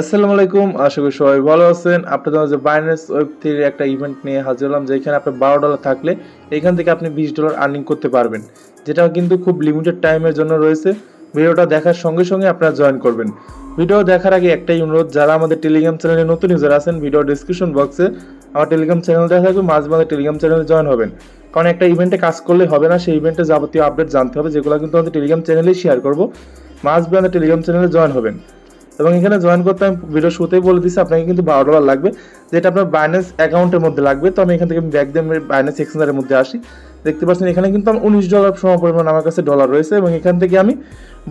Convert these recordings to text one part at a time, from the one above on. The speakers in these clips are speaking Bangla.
আসসালামু আলাইকুম, আশা করি সবাই ভালো আছেন। আপনাদের মাঝে বাইন্যান্স ওয়েব থ্রির একটা ইভেন্ট নিয়ে হাজির হলাম, যেখানে আপনার বারো ডলার থাকলে এখান থেকে আপনি বিশ ডলার আর্নিং করতে পারবেন। যেটা কিন্তু খুব লিমিটেড টাইমের জন্য রয়েছে। ভিডিওটা দেখার সঙ্গে সঙ্গে আপনারা জয়েন করবেন। ভিডিও দেখার আগে একটাই অনুরোধ, যারা আমাদের টেলিগ্রাম চ্যানেলে নতুন ইউজার আছেন ভিডিও ডিসক্রিপশন বক্সে আমার টেলিগ্রাম চ্যানেল দেখা থাকবে, মাঝে মাঝে টেলিগ্রাম চ্যানেলে জয়েন হবেন। কারণ একটা ইভেন্টে কাজ করলে হবে না, সেই ইভেন্টে যাবতীয় আপডেট জানতে হবে, যেগুলো কিন্তু আমাদের টেলিগ্রাম চ্যানেলেই শেয়ার করব। মাঝ আমাদের টেলিগ্রাম চ্যানেলে জয়েন হবেন। এবং এখানে জয়েন করতে আমি ভিডিও শুতেই বলে দিচ্ছি আপনাকে কিন্তু বারো ডলার লাগবে, যেটা আপনার বাইন্যান্স অ্যাকাউন্টের মধ্যে লাগবে। তো আমি এখান থেকে ব্যাক দিয়ে বাইন্যান্স এক্সচেঞ্জারের মধ্যে আসি। দেখতে পাচ্ছেন, এখানে কিন্তু আমার উনিশ ডলার সম পরিমাণ আমার কাছে ডলার রয়েছে এবং এখান থেকে আমি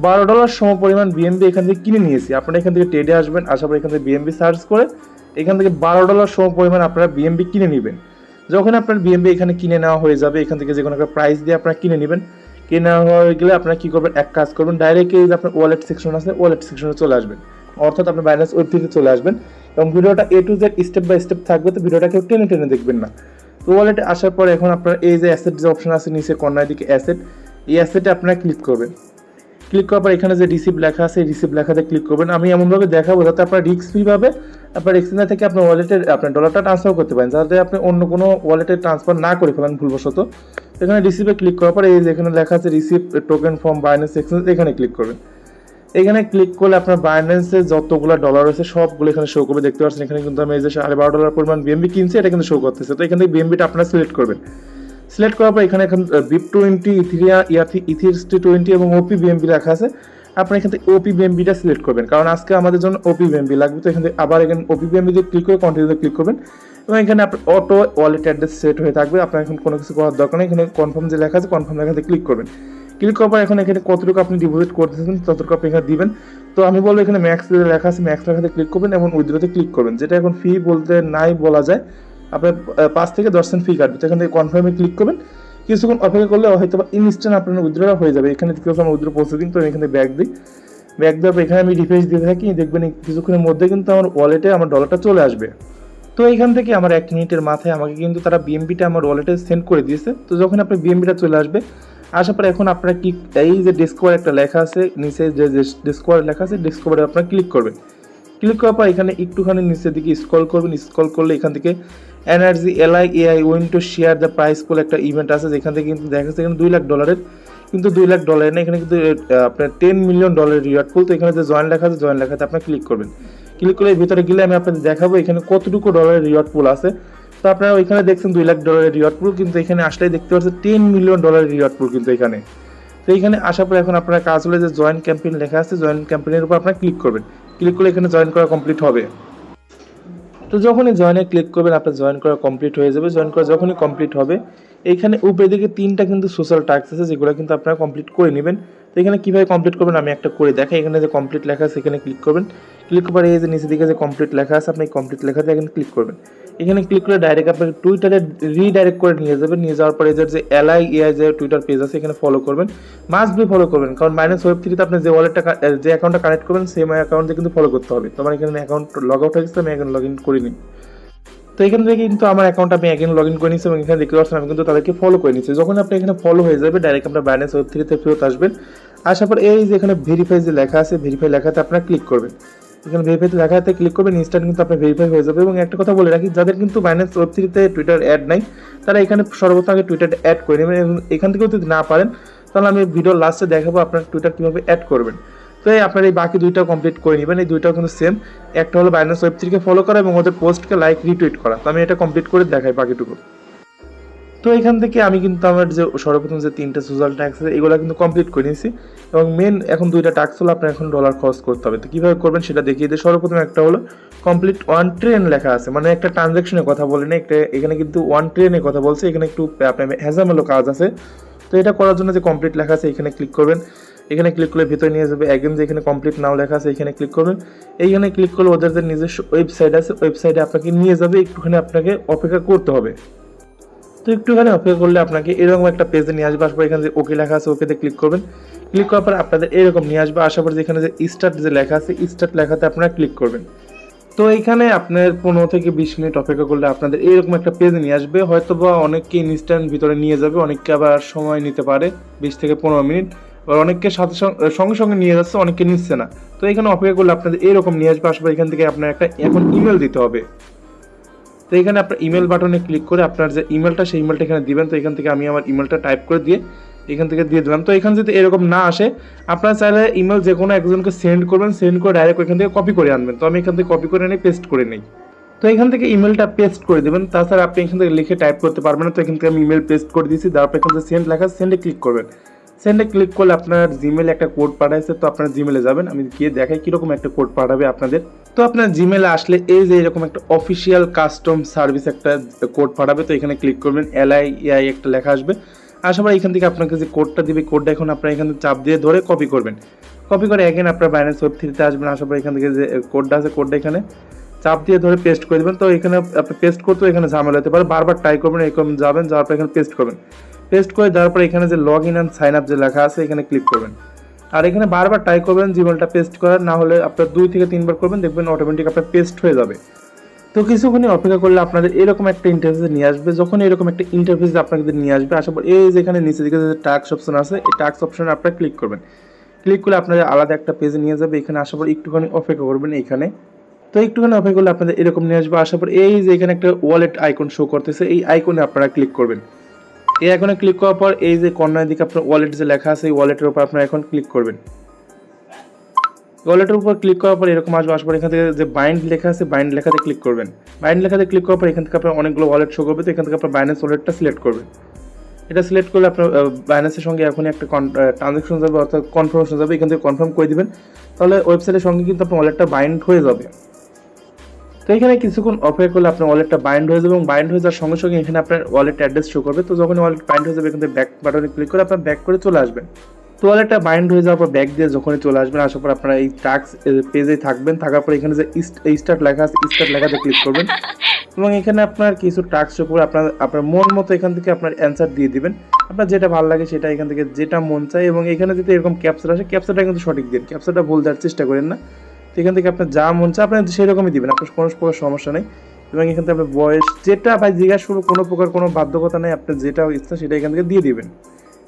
বারো ডলার সম পরিমাণ বিএমবি এখান থেকে কিনে নিয়েছি। আপনারা এখান থেকে ট্রেডে আসবেন, আসার পর এখান থেকে বিএমবি সার্চ করে এখান থেকে বারো ডলার সম পরিমাণ আপনারা বিএমবি কিনে নেবেন। যখন আপনার বিএমবি এখানে কিনে নেওয়া হয়ে যাবে, এখান থেকে যে কোনো একটা প্রাইস দিয়ে আপনারা কিনে নেবেন। কিনে নেওয়া হয়ে গেলে আপনারা কী করবেন? এক কাজ করবেন ডাইরেক্ট এই যে আপনার ওয়ালেট সেকশন আছে ওয়ালেট সেকশনে চলে আসবেন। অর্থাৎ আপনি বাইন্যান্স ওয়েব থেকে চলে আসবেন এবং ভিডিওটা A to Z step by step থাকবে, তো ভিডিওটা কেউ টেনে টেনে দেখবেন না। তো ওয়ালেটে আসার পর এখন আপনার এই যে অ্যাসেট যে অপশন আছে নিচে কর্নার দিকে অ্যাসেট এই অ্যাসেটে আপনারা ক্লিক করবেন। ক্লিক করার পর এখানে যে রিসিভ লেখা আছে রিসিভ লেখাতে ক্লিক করবেন। আমি এমনভাবে দেখাবো যাতে আপনার রিস্ক ফ্রি ভাবে আপনার এক্সচেঞ্জার থেকে আপনার ওয়ালেটে আপনার ডলারটা ট্রান্সফার করতে পারেন, যাতে আপনি অন্য কোনো ওয়ালেটে ট্রান্সফার না করে ফেলেন ভুলবশত। এখানে রিসিভে ক্লিক করার পর এই যে এখানে লেখা আছে receive token from Binance exchange এখানে ক্লিক করবেন। এখানে ক্লিক করলে আপনার বাইন্যান্সে যতগুলো ডলার রয়েছে, সবগুলো এখানে শো করবে। দেখতে পাচ্ছেন, এখানে কিন্তু আমি এই যে সাড়ে বারো ডলার পরিমাণ বিএমবি কিনছি, এটা কিন্তু শো করতেছে। তো এখান থেকে বিএমবিটা আপনারা সিলেক্ট করবেন। সিলেক্ট করার পর এখানে এখন বিপ টোয়েন্টি ইথিরিয়া ইয়াথি ইথিরস্টি টোয়েন্টি এবং ওপি বিএমবি রাখা আছে। আপনি এখান থেকে ওপি বিএমবিটা সিলেক্ট করবেন। কারণ আজকে আমাদের জন্য ওপি বিএমবি লাগবে। তো এখান থেকে আবার এখানে ওপি বিএমবি দিয়ে ক্লিক করে কন্টিনিউতে ক্লিক করবেন। এবং এখানে আপনার অটো ওয়ালেট অ্যাড্রেস সেট হয়ে থাকবে। আপনার এখন কোনো কিছু করার দরকার নেই। এখানে কনফার্ম যে লেখা আছে কনফার্ম লেখাতে ক্লিক করবেন। ক্লিক করার পর এখন এখানে কতটুকু আপনি ডিপোজিট করতেছেন, ততটুকু আপনি এখানে দিবেন। তো আমি বলব এখানে ম্যাক্স লেখা আছে ম্যাক্স লেখাতে ক্লিক করবেন এবং উইথড্রোতে ক্লিক করবেন। যেটা এখন ফি বলতে নাই বলা যায়। আপনার পাঁচ থেকে দশ সেন্ট ফি কাটবে। তো এখান থেকে কনফার্মে ক্লিক করবেন। কিছুক্ষণ অপেক্ষা করলে হয়তো ইনস্ট্যান্ট আপনার উইথড্রটা হয়ে যাবে। এখানে দেখতে পাচ্ছেন উইথড্র প্রসেসিং তো আমি এখানে ব্যাগ দিই। ব্যাগ দেওয়ার এখানে আমি রিফ্রেশ দিয়ে থাকি। দেখবেন কিছুক্ষণের মধ্যে কিন্তু আমার ওয়ালেটে আমার ডলারটা চলে আসবে। তো এখান থেকে আমার এক মিনিটের মাথায় আমাকে কিন্তু তারা বিএমবিটা আমার ওয়ালেটে সেন্ড করে দিয়েছে। তো যখন আপনার বিএমবিটা চলে আসবে আসার পরে এখন আপনারা কি এই যে ডিসকভার একটা লেখা আছে, নিচে যে ডিসকভার লেখা আছে ডিসকভারে আপনারা ক্লিক করবেন। ক্লিক করার পর এখানে একটুখানি নিচের দিকে স্ক্রল করবেন। স্ক্রল করলে এখান থেকে energy LI AI win to share the price বলে একটা ইভেন্ট আছে। যেখান থেকে কিন্তু দেখা যাচ্ছে এখানে দুই লাখ ডলারের কিন্তু দুই লাখ ডলার না, এখানে কিন্তু আপনার টেন মিলিয়ন ডলারের রিওয়ার্ড ফুল তো এখানে যে জয়েন লেখা আছে জয়েন লেখাতে আপনার ক্লিক করবেন। ক্লিক করে ভিতরে গেলে আমি আপনাদের দেখাবো এখানে কতটুকু ডলারের রিওয়ার্ড পুল আছে। তো আপনারা ওইখানে দেখছেন দুই লাখ ডলারের রিওয়ার্ড পুল কিন্তু এখানে আসলেই দেখতে পাচ্ছেন টেন মিলিয়ন ডলারের রিওয়ার্ড পুল কিন্তু এখানে। তো এখানে আসার পর এখন আপনার কাজ হলে যে জয়েন ক্যাম্পেইন লেখা আছে জয়েন ক্যাম্পেইনের উপর আপনার ক্লিক করবেন। ক্লিক করলে এখানে জয়েন করা কমপ্লিট হবে। তো যখনই জয়েনে ক্লিক করবেন, আপনার জয়েন করা কমপ্লিট হয়ে যাবে। জয়েন করা যখনই কমপ্লিট হবে এইখানে উপরে দিকে তিনটা কিন্তু সোশ্যাল টাস্ক আছে, যেগুলো কিন্তু আপনারা কমপ্লিট করে নেবেন। তো এখানে কীভাবে কমপ্লিট করবেন আমি একটা করে দেখাই। এখানে যে কমপ্লিট লেখা আছে এখানে ক্লিক করবেন। ক্লিক করার এই যে নিচে দিকে যে কমপ্লিট লেখা আছে, আপনি কমপ্লিট লেখাতে এখানে ক্লিক করবেন। এখানে ক্লিক করে ডাইরেক্ট আপনাকে টুইটারে রিডাইরেক্ট করে নিয়ে যাবেন। নিয়ে যাওয়ার পরে এদের যে এলআই এআই যে টুইটার পেজ আছে, এখানে ফলো করবেন। মাস্ট বি ফলো করবেন, কারণ মাইনাস ওয়েব থ্রিতে আপনি যে ওয়ালেটটা যে অ্যাকাউন্টটা কানেক্ট করবেন সেম অ্যাকাউন্টে কিন্তু ফলো করতে হবে। তো আমার এখানে অ্যাকাউন্ট লগ আউট হয়ে গেছে, আমি এখন লগ ইন করিনি। তো এখান থেকে কিন্তু আমার অ্যাকাউন্ট আমি এগেন লগ ইন করে নিচ্ছি এবং এখানে দেখতে পাচ্ছেন আমি কিন্তু তাদেরকে ফলো করে নিচ্ছি যখন আপনি এখানে ফলো হয়ে যাবে ডাইরেক্ট আপনার ব্যালেন্স ওয়েব থ্রিতে ফেরত আসবেন। আসার পর এই যে এখানে ভেরিফাই যে লেখা আছে ভেরিফাই লেখাতে আপনারা ক্লিক করবেন। এখানে ভেরিফাই লেখাতে ক্লিক করবেন ইনস্ট্যান্ট কিন্তু আপনার ভেরিফাই হয়ে যাবে। এবং একটা কথা বলে রাখি, যাদের কিন্তু বাইন্যান্স ওয়েব থ্রিতে টুইটার অ্যাড নাই, তারা এখানে সর্বপ্রথম আগে টুইটার অ্যাড করে নেবেন এবং এখান থেকেও যদি না পারেন, তাহলে আমি ভিডিও লাস্টে দেখাবো আপনার টুইটার কীভাবে অ্যাড করবেন। তো এই আপনার এই বাকি দুইটা কমপ্লিট করে নেবেন, এই দুইটাও কিন্তু সেম একটা হলো বাইন্যান্স ওয়েব থ্রিকে ফলো করা এবং ওদের পোস্টকে লাইক রিটুইট করা। তো আমি এটা কমপ্লিট করে দেখাই বাকিটুকু। তো এখান থেকে আমি কিন্তু আমার যে সর্বপ্রথম যে তিনটা সোশ্যাল ট্যাক্স আছে, এগুলো কিন্তু কমপ্লিট করে নিয়েছি। এবং মেন এখন দুইটা ট্যাক্স হলো, আপনার এখন ডলার খরচ করতে হবে। তো কীভাবে করবেন সেটা দেখিয়ে দিই। সর্বপ্রথম একটা হলো কমপ্লিট ওয়ান ট্রেন লেখা আছে। মানে একটা ট্রানজ্যাকশনের কথা বলে না, একটা এখানে কিন্তু ওয়ান ট্রেনের কথা বলছে। এখানে একটু আপনার হ্যাজামেলো কাজ আছে। তো এটা করার জন্য যে কমপ্লিট লেখা আছে, এখানে ক্লিক করবেন। এখানে ক্লিক করলে ভিতরে নিয়ে যাবে অ্যাগেন যে এখানে কমপ্লিট নাও লেখা আছে, এখানে ক্লিক করবেন। এইখানে ক্লিক করলে ওদের যে নিজস্ব ওয়েবসাইট আছে ওয়েবসাইটে আপনাকে নিয়ে যাবে, একটুখানি আপনাকে অপেক্ষা করতে হবে। তো একটুখানি অপেক্ষা করলে আপনাকে এরকম একটা পেজে নিয়ে আসবে। পর এখানে যে ওকে লেখা আছে ওকেতে ক্লিক করবেন। ক্লিক করার পর আপনাদের এরকম নিয়ে আসবে। আসার পর যেখানে যে স্টার্ট যে লেখা আছে স্টার্ট লেখাতে আপনারা ক্লিক করবেন। তো এইখানে আপনার পনেরো থেকে বিশ মিনিট অপেক্ষা করলে আপনাদের এরকম একটা পেজ নিয়ে আসবে। হয়তো বা অনেককে ইনস্ট্যান্ট ভিতরে নিয়ে যাবে, অনেককে আবার সময় নিতে পারে, বিশ থেকে পনেরো মিনিট। আর অনেককে সাথে সঙ্গে সঙ্গে নিয়ে যাচ্ছে, অনেককে নিচ্ছে না। তো এখানে অপেক্ষা করলে আপনাদের এরকম নিয়ে আসবে। আসবে এখান থেকে আপনার একটা এখন ইমেল দিতে হবে। তো এখানে আপনার ইমেল বাটনে ক্লিক করে আপনার যে ইমেলটা সেই ইমেলটা এখানে দিবেন। তো এখান থেকে আমি আমার ইমেলটা টাইপ করে দিয়ে এখান থেকে দিয়ে দিলাম। তো এখানে যদি এরকম না আসে, আপনারা চাইলে ইমেল যে কোনো একজনকে সেন্ড করবেন সেন্ড করে ডাইরেক্ট এখান থেকে কপি করে আনবেন। তো আমি এখান থেকে কপি করে নিই পেস্ট করে নিই। তো এখান থেকে ইমেলটা পেস্ট করে দেবেন। তাছাড়া আপনি এখান থেকে লিখে টাইপ করতে পারবেন না। তো এখান থেকে আমি ইমেল পেস্ট করে দিয়েছি। তারপর এখান থেকে সেন্ড লেখা সেন্ডে ক্লিক করবেন। সেন্ডে ক্লিক করলে আপনার জিমেলে একটা কোড পাঠাইছে, তো আপনার জিমেলে যাবেন। আমি গিয়ে দেখাই কীরকম একটা কোড পাঠাবে আপনাদের। তো আপনার জিমেলে আসলে এই যে এরকম একটা অফিসিয়াল কাস্টম সার্ভিস একটা কোড পাঠাবে, তো এখানে ক্লিক করবেন এলআই ইআই একটা লেখা আসবে। আসার পর এখান থেকে আপনাকে যে কোডটা দিবে কোডটা এখন আপনার এখানে চাপ দিয়ে ধরে কপি করবেন। কপি করে এগেন আপনার বাইন্যান্স ওয়েব থ্রিতে আসবেন আসার পর এখান থেকে যে কোডটা আছে কোডটা এখানে চাপ দিয়ে ধরে পেস্ট করে দেবেন। তো এখানে আপনি পেস্ট করতেও এখানে ঝামেলা হতে পারে, বারবার ট্রাই করবেন, এরকম যাবেন, যাওয়ার পর এখানে পেস্ট করবেন। পেস্ট করে দেওয়ার পর এখানে যে log in and sign up যে লেখা আছে, এখানে ক্লিক করবেন। আর এখানে বারবার ট্রাই করবেন জিমেলটা পেস্ট করার, না হলে আপনার দুই থেকে তিনবার করবেন, দেখবেন অটোমেটিক আপনার পেস্ট হয়ে যাবে। তো কিছুক্ষণই অপেক্ষা করলে আপনাদের এরকম একটা ইন্টারফেস নিয়ে আসবে, যখন এরকম একটা ইন্টারফেস আপনাদের নিয়ে আসবে আসার পর এই যেখানে নিচে দিকে যে টাক্স অপশন আছে, এই টাক্স অপশনে আপনারা ক্লিক করবেন। ক্লিক করলে আপনাদের আলাদা একটা পেজে নিয়ে যাবে, এখানে আসার পর একটুখানি অপেক্ষা করবেন এখানে। তো একটুখানি অপেক্ষা করলে আপনাদের এরকম নিয়ে আসবে আসার পর এই যে এখানে একটা ওয়ালেট আইকন শো করতেছে, এই আইকনে আপনারা ক্লিক করবেন। এই আইকনে ক্লিক করার পর এই যে কর্নার দিকে আপনার ওয়ালেট যে লেখা আছে, এই ওয়ালেটের উপর আপনারা এখন ক্লিক করবেন। ওয়ালেটের উপর ক্লিক করার পর এরকম আসবে আসার পর এখান থেকে যে বাইন্ড লেখা আছে বাইন্ড লেখাতে ক্লিক করবেন। বাইন্ড লেখাতে ক্লিক করার পর এখান থেকে আপনার অনেকগুলো ওয়ালেট শো করবে, তো এখান থেকে আপনার বাইন্যান্স ওয়ালেটটা সিলেক্ট করবেন। এটা সিলেক্ট করলে আপনার বাইন্যান্সের সঙ্গে এখনই একটা ট্রানজাকশন যাবে, অর্থাৎ কনফার্মেশন যাবে, এখান থেকে কনফার্ম করে দেবেন। তাহলে ওয়েবসাইটের সঙ্গে কিন্তু আপনার ওয়ালেটটা বাইন্ড হয়ে যাবে। তো এখানে কিছুক্ষণ অপেক্ষা করলে আপনার ওয়ালেটটা বাইন্ড হয়ে যাবে এবং বাইন্ড হয়ে যাওয়ার সঙ্গে সঙ্গে এখানে আপনার ওয়ালেট অ্যাড্রেস শো করবে। তো যখন ওয়ালেট বাইন্ড হয়ে যাবে, এখান ব্যাক বাটনে ক্লিক করে আপনার ব্যাক করে চলে আসবেন। তো ওয়ালেটটা বাইন্ড হয়ে যাওয়ার পর ব্যাক দিয়ে যখনই চলে আসবেন আসার পর আপনারা এই টাক্স পেজে থাকবেন। থাকার পর এখানে যে স্টার্ট লেখা আছে স্টার্ট লেখাতে ক্লিক করবেন। এবং এখানে আপনার কিছু টাক্স করে আপনার আপনার মন মতো এখান থেকে আপনার অ্যান্সার দিয়ে দিবেন। আপনার যেটা ভালো লাগে সেটা এখান থেকে, যেটা মন চায়। এবং এখানে যদি এরকম ক্যাপচার আসে ক্যাপচারটা কিন্তু সঠিক দিন। ক্যাপচারটা ভুল দেওয়ার চেষ্টা করেন না। তো এখান থেকে আপনার যা মন চায় আপনার সেই রকমই দিবেন। আপনার কোনো প্রকার সমস্যা নেই। এবং এখান থেকে আপনার বয়স, যেটা ভাই জিজ্ঞাসা করব কোনো প্রকার কোনো বাধ্যকতা নেই, আপনার যেটা ইচ্ছা সেটা এখান থেকে দিয়ে দিবেন।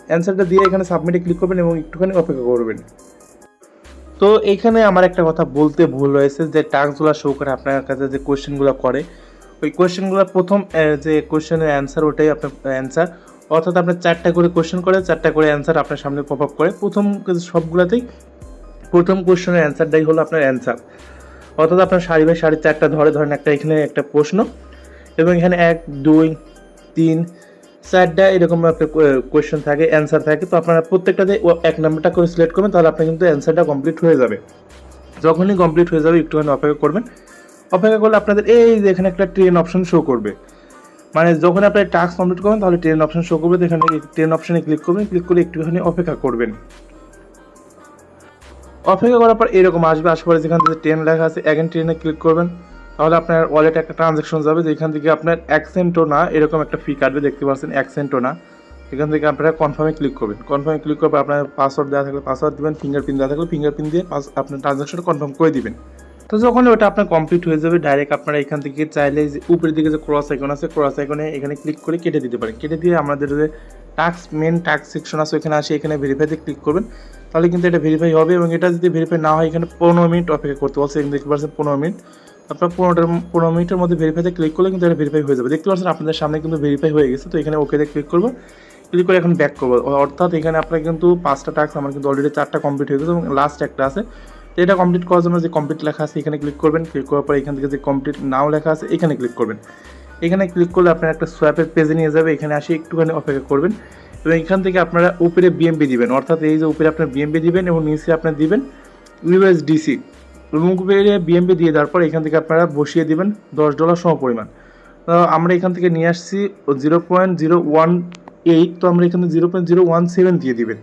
অ্যান্সারটা দিয়ে এখানে সাবমিটে ক্লিক করবেন এবং একটুখানি অপেক্ষা করবেন। তো এইখানে আমার একটা কথা বলতে ভুল হয়েছে, যে টাস্কগুলো শো করে আপনার কাছে যে কোয়েশ্চেনগুলো করে, ওই কোয়েশ্চেনগুলো প্রথম যে কোয়েশ্চেনের অ্যান্সার ওটাই আপনার অ্যান্সার অর্থাৎ আপনার চারটা করে কোয়েশ্চেন করে, চারটা করে অ্যান্সার আপনার সামনে পপ আপ করে। প্রথম সবগুলোতেই প্রথম কোয়েশ্চেনের অ্যান্সারটাই হলো আপনার অ্যান্সার। অর্থাৎ আপনার সারি বাই সারি চারটা ধরে ধরেন একটা এখানে একটা প্রশ্ন এবং এখানে এক, দুই, তিন, চারটা এরকম একটা কোয়েশ্চেন থাকে, অ্যান্সার থাকে। তো আপনারা প্রত্যেকটাতে এক নাম্বারটা করে সিলেক্ট করবেন, তাহলে আপনার কিন্তু অ্যান্সারটা কমপ্লিট হয়ে যাবে। যখনই কমপ্লিট হয়ে যাবে, একটুখানি অপেক্ষা করবেন। অপেক্ষা করলে আপনাদের এই যে এখানে একটা ট্রেন অপশন শো করবে। মানে যখন আপনি টাস্ক কমপ্লিট করবেন, তাহলে ট্রেন অপশন শো করবে। তো এখানে ট্রেন অপশনে ক্লিক করবেন ক্লিক করে একটুখানি অপেক্ষা করবেন। অপেক্ষা করার পর এরকম আসবে। আসার পরে যেখান থেকে ট্রেন লেখা আছে অ্যাগেন ট্রেনে ক্লিক করবেন। তাহলে আপনার ওয়ালেটে একটা ট্রানজ্যাকশন যাবে, যেখান থেকে আপনার অ্যাকসেন্টও না, এরকম একটা ফি কাটবে, দেখতে পাচ্ছেন অ্যাকসেন্টও না। এখান থেকে আপনারা কনফার্মে ক্লিক করবেন। কনফার্মে ক্লিক করবে আপনার পাসওয়ার্ড দেওয়া থাকলে পাসওয়ার্ড দিবেন ফিঙ্গারপ্রিন্ট দেওয়া থাকলে ফিঙ্গারপ্রিন্ট দিয়ে পাস আপনার ট্রানজ্যাকশনটা কনফার্ম করে দিবেন। তো যখন ওটা আপনার কমপ্লিট হয়ে যাবে ডাইরেক্ট আপনারা এখান থেকে চাইলে যে উপরের দিকে যে ক্রস আইকন আছে ক্রস আইকনে এখানে ক্লিক করে কেটে দিতে পারেন। কেটে দিয়ে আমাদের যে টাক্স মেন টাক্স সেকশন আছে, ওখানে আসে, এখানে ভেরিফাইতে ক্লিক করবেন। তাহলে কিন্তু এটা ভেরিফাই হবে এবং এটা যদি ভেরিফাই না হয়, এখানে পনেরো মিনিট অপেক্ষা করতে বলছে এখানে দেখতে পাচ্ছেন পনেরো মিনিট। আপনার পনেরোটার, পনেরো মিনিটের মধ্যে ভেরিফাইতে ক্লিক করলে কিন্তু এটা ভেরিফাই হয়ে যাবে। দেখতে পাচ্ছেন আপনাদের সামনে কিন্তু ভেরিফাই হয়ে গেছে, তো এখানে ওকেতে ক্লিক করব। ক্লিক করে এখন ব্যাক করব। অর্থাৎ এখানে আপনার কিন্তু পাঁচটা টাক্স আমার কিন্তু অলরেডি চারটা কমপ্লিট হয়ে গেছে এবং লাস্ট একটা আছে। তো এটা কমপ্লিট করার জন্য যে কমপ্লিট লেখা আছে, এখানে ক্লিক করবেন। ক্লিক করার পর এখান থেকে যে কমপ্লিট নাও লেখা আছে, এখানে ক্লিক করবেন। এখানে ক্লিক করলে আপনার একটা সোয়াপের পেজে নিয়ে যাবে। এখানে আসে একটুখানি অপেক্ষা করবেন। এবং এখান থেকে আপনারা উপরে বিএমপি দিবেন। অর্থাৎ এই যে উপরে আপনার বিএমপি দিবেন এবং নিচে আপনার দিবেন ইউএসডিসি এবং উপরে বিএমপি দিয়ে দেওয়ার পর এখান থেকে আপনারা বসিয়ে দিবেন দশ ডলার সম পরিমাণ তো আমরা এখান থেকে নিয়ে আসছি zero point zero one eight তো আমরা এখানে zero point zero one seven দিয়ে দিবেন।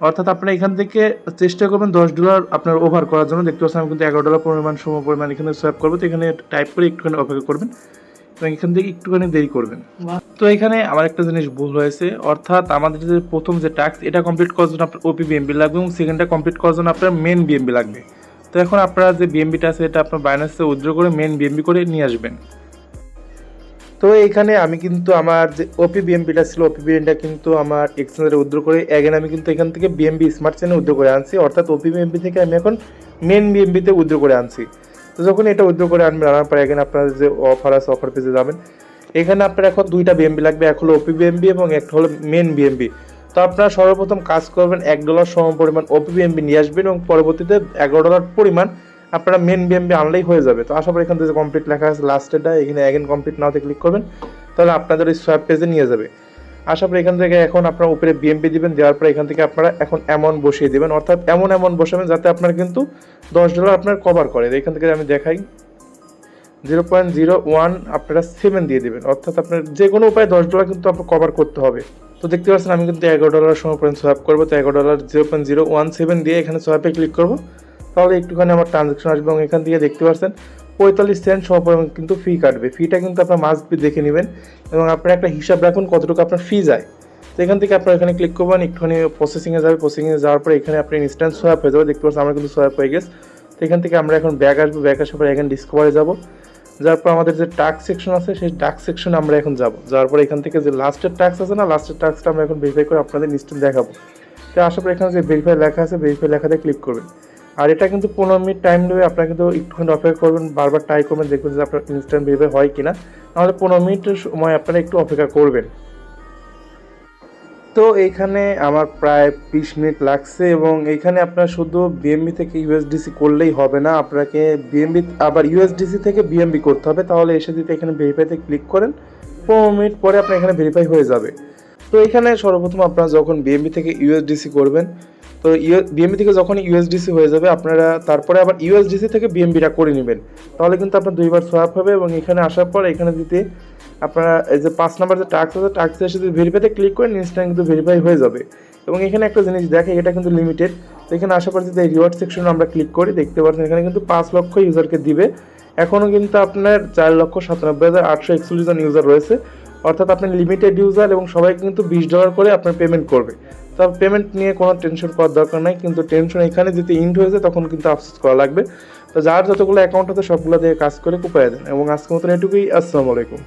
অর্থাৎ আপনারা এখান থেকে চেষ্টা করবেন দশ ডলার আপনার ওভার করার জন্য। দেখতে পাচ্ছেন আমি কিন্তু এগারো ডলার পরিমাণ সম পরিমাণ এখানে সোয়াপ করব। তো এখানে টাইপ করে একটুখানি অপেক্ষা করবেন। এবং এখান থেকে একটুখানি দেরি করবেন। তো এখানে আমার একটা জিনিস ভুল হয়েছে, অর্থাৎ আমাদের যে প্রথম যে টাস্ক এটা কমপ্লিট করার জন্য আপনার ওপি বিএমবি লাগবে এবং সেকেন্ডটা কমপ্লিট করার জন্য আপনার মেন বিএমবি লাগবে। তো এখন আপনারা যে বিএমবিটা আছে, এটা আপনার বাইন্যান্সে উইথড্র করে মেন বিএমবি করে নিয়ে আসবেন। তো এইখানে আমি কিন্তু আমার যে ওপি বিএমপিটা ছিল ওপি বিএমপিটা কিন্তু আমার এক্সচেঞ্জারে উদ্র করে এগেন আমি কিন্তু এখান থেকে বিএমবি স্মার্ট চেনে উদ্র করে আনছি। অর্থাৎ ওপি বিএমপি থেকে আমি এখন মেন বিএমপিতে উদ্র করে আনছি। তো যখন এটা উদ্র করে আনবেন, আনার পরে এখানে আপনার যে অফার আছে অফার পেজে যাবেন। এখানে আপনার এখন দুইটা বিএমবি লাগবে, এক হলো ওপি বিএমবি এবং একটা হলো মেন বিএমবি তো আপনারা সর্বপ্রথম কাজ করবেন, এক ডলার সম পরিমাণ ওপি বিএমবি নিয়ে আসবেন এবং পরবর্তীতে এগারো ডলার পরিমাণ আপনারা মেন বিএমবি আনলেই হয়ে যাবে। তো আশা করি এখান থেকে কমপ্লিট লেখা আছে লাস্টেরটা এখানে অ্যাগেন কমপ্লিট নাওতে ক্লিক করবেন, তাহলে আপনাদের ওই সোয়াপ পেজে নিয়ে যাবে। আশা করি এখান থেকে এখন আপনারা উপরে বিএমপি দিবেন, দেওয়ার পরে এখান থেকে আপনারা এখন অ্যামাউন্ট বসিয়ে দিবেন। অর্থাৎ এমন অ্যামাউন্ট বসাবেন যাতে আপনার কিন্তু দশ ডলার আপনার কভার করে। এখান থেকে আমি দেখাই। জিরো পয়েন্ট জিরো ওয়ান আপনারা সেভেন দিয়ে দেবেন। অর্থাৎ আপনার যে কোনো উপায়ে দশ ডলার কিন্তু আপনার কভার করতে হবে। তো দেখতে পাচ্ছেন আমি কিন্তু এগারো ডলার সময় পর্যন্ত সোয়াপ করব। তো এগারো dollar zero point zero one seven দিয়ে এখানে সোয়াপে ক্লিক করব। তাহলে একটুখানি আমার ট্রানজ্যাকশন আসবে এবং এখান থেকে দেখতে পাচ্ছেন পঁয়তাল্লিশ সেন্ট সহ পরিমাণ কিন্তু ফি কাটবে। ফিটা কিন্তু আপনার মাস্ট বি দেখে নেবেন এবং আপনার একটা হিসাব রাখুন কতটুকু আপনার ফি যায়। তো এখান থেকে আপনার এখানে ক্লিক করবেন, একটুখানি প্রসেসিংয়ে যাবে প্রসেসিংয়ে যাওয়ার পরে এখানে আপনি ইনস্ট্যান্ট সোয়াপ হয়ে যাবে, দেখতে পাচ্ছেন আমরা কিন্তু সোয়াপ হয়ে গেছে। তো এখান থেকে আমরা এখন ব্যাগ আসব, ব্যাগ আসার পরে এখানে ডিসকভারে যাব। যার পর আমাদের যে টাস্ক সেকশন আছে, সেই টাস্ক সেকশনে আমরা এখন যাব। যাওয়ার পর এখান থেকে যে লাস্টের টাস্ক আছে না লাস্টের টাস্কটা আমরা এখন ভেরিফাই করে আপনাদের নিশ্চয় দেখাবো। তো আসার পর এখানে যে ভেরিফাই লেখা আছে ভেরিফাই লেখাতে ক্লিক করবেন। আর এটা কিন্তু পনেরো মিনিট টাইম নেবে, আপনারা কিন্তু একটুখানি অপেক্ষা করবেন, বারবার ট্রাই করবেন, দেখবেন যে আপনার ইনস্ট্যান্ট ভেরিফাই হয় কিনা। নাহলে পনেরো মিনিটের সময় আপনারা একটু অপেক্ষা করবেন। তো এইখানে আমার প্রায় বিশ মিনিট লাগছে এবং এইখানে আপনার শুধু বিএমবি থেকে ইউএসডিসি করলেই হবে না, আপনাকে বিএমবি আবার ইউএসডিসি থেকে বিএমবি করতে হবে, তাহলে এসে যদি এখানে ভেরিফাইতে ক্লিক করেন, পনেরো মিনিট পরে আপনার এখানে ভেরিফাই হয়ে যাবে। তো এখানে সর্বপ্রথম আপনারা যখন বিএমবি থেকে ইউএসডিসি করবেন তো বিএমবি থেকে যখন ইউএসডিসি হয়ে যাবে, আপনারা তারপরে আবার ইউএসডিসি থেকে বিএমবিটা করে নেবেন। তাহলে কিন্তু আপনার দুইবার সোয়াপ হবে এবং এখানে আসার পর এখানে দিতে আপনারা এই যে পাঁচ নাম্বার যে টাক্স আছে টাক্সে এসে যদি ভেরিফাইতে ক্লিক করেন ইনস্ট্যান্ট কিন্তু ভেরিফাই হয়ে যাবে। এবং এখানে একটা জিনিস দেখে, এটা কিন্তু লিমিটেড তো এখানে আসার পর যদি এই রিওয়ার্ড সেকশনে আমরা ক্লিক করি, দেখতে পাচ্ছেন এখানে কিন্তু পাঁচ লক্ষ ইউজারকে দিবে। এখনও কিন্তু আপনার চার লক্ষ সাতানব্বই হাজার আটশো একচল্লিশ জন ইউজার রয়েছে। অর্থাৎ আপনার লিমিটেড ইউজার এবং সবাই কিন্তু বিশ ডলার করে আপনার পেমেন্ট করবে। তো পেমেন্ট নিয়ে কোনো টেনশন করার দরকার নাই, কিন্তু টেনশন এখানে যদি ইন্ড হয়েছে তখন কিন্তু আফসোস করা লাগবে। তো যার যতগুলো অ্যাকাউন্ট আছে, সবগুলো দিয়ে কাজ করে কুপায় দেন। এবং আজকের মতন এটুকুই, আসসালামু আলাইকুম।